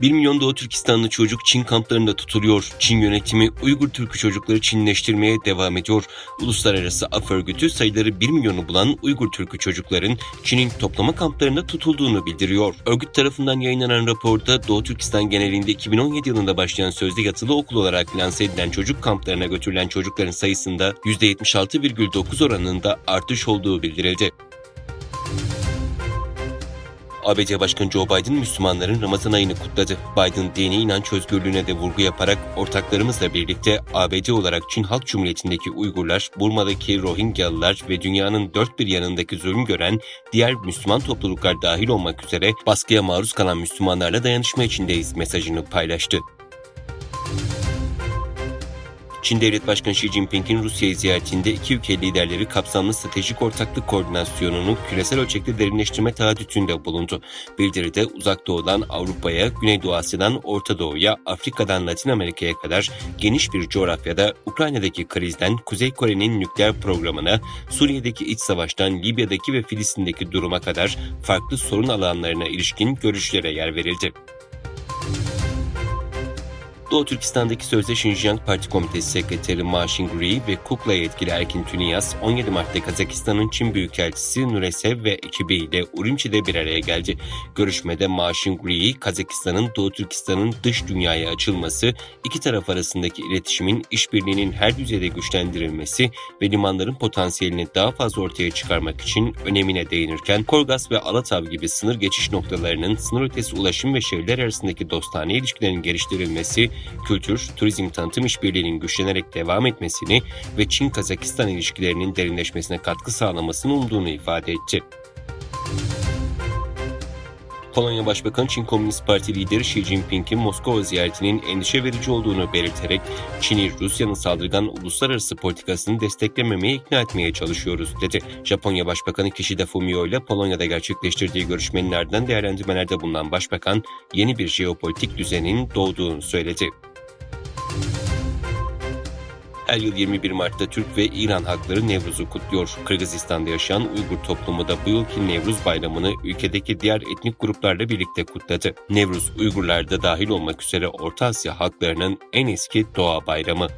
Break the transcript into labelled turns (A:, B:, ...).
A: 1 milyon Doğu Türkistanlı çocuk Çin kamplarında tutuluyor. Çin yönetimi Uygur Türk'ü çocukları Çinleştirmeye devam ediyor. Uluslararası Af Örgütü sayıları 1 milyonu bulan Uygur Türk'ü çocukların Çin'in toplama kamplarında tutulduğunu bildiriyor. Örgüt tarafından yayınlanan raporda Doğu Türkistan genelinde 2017 yılında başlayan sözde yatılı okul olarak lanse edilen çocuk kamplarına götürülen çocukların sayısında %76,9 oranında artış olduğu bildirildi. ABD Başkanı Joe Biden Müslümanların Ramazan ayını kutladı. Biden dini inanç özgürlüğüne de vurgu yaparak ortaklarımızla birlikte ABD olarak Çin Halk Cumhuriyeti'ndeki Uygurlar, Burma'daki Rohingyalılar ve dünyanın dört bir yanındaki zulüm gören diğer Müslüman topluluklar dahil olmak üzere baskıya maruz kalan Müslümanlarla dayanışma içindeyiz mesajını paylaştı. Çin Devlet Başkanı Xi Jinping'in Rusya'yı ziyaretinde iki ülke liderleri kapsamlı stratejik ortaklık koordinasyonunu küresel ölçekte derinleştirme taahhütünde bulundu. Bildiride Uzak Doğu'dan Avrupa'ya, Güneydoğu Asya'dan Orta Doğu'ya, Afrika'dan Latin Amerika'ya kadar geniş bir coğrafyada Ukrayna'daki krizden Kuzey Kore'nin nükleer programına, Suriye'deki iç savaştan Libya'daki ve Filistin'deki duruma kadar farklı sorun alanlarına ilişkin görüşlere yer verildi. Doğu Türkistan'daki sözde Şinjan Parti Komitesi Sekreteri Ma Xingri ve Kukla yetkili Erkin Tüniyaz 17 Mart'ta Kazakistan'ın Çin Büyükelçisi Nuresev ve ekibiyle Urumçi'de bir araya geldi. Görüşmede Ma Xingri, Kazakistan'ın Doğu Türkistan'ın dış dünyaya açılması, iki taraf arasındaki iletişimin işbirliğinin her düzeyde güçlendirilmesi ve limanların potansiyelini daha fazla ortaya çıkarmak için önemine değinirken Korgas ve Alatav gibi sınır geçiş noktalarının sınır ötesi ulaşım ve şehirler arasındaki dostane ilişkilerin geliştirilmesi, kültür, turizm tanıtım işbirliğinin güçlenerek devam etmesini ve Çin-Kazakistan ilişkilerinin derinleşmesine katkı sağlamasını umduğunu ifade etti. Polonya Başbakanı Çin Komünist Parti lideri Xi Jinping'in Moskova ziyaretinin endişe verici olduğunu belirterek Çin'i Rusya'nın saldırgan uluslararası politikasını desteklememeye ikna etmeye çalışıyoruz dedi. Japonya Başbakanı Kishida Fumio ile Polonya'da gerçekleştirdiği görüşmenin ardından değerlendirmelerde bulunan başbakan yeni bir jeopolitik düzenin doğduğunu söyledi. Her yıl 21 Mart'ta Türk ve İran halkları Nevruz'u kutluyor. Kırgızistan'da yaşayan Uygur toplumu da bu yılki Nevruz bayramını ülkedeki diğer etnik gruplarla birlikte kutladı. Nevruz, Uygurlar da dahil olmak üzere Orta Asya halklarının en eski doğa bayramı.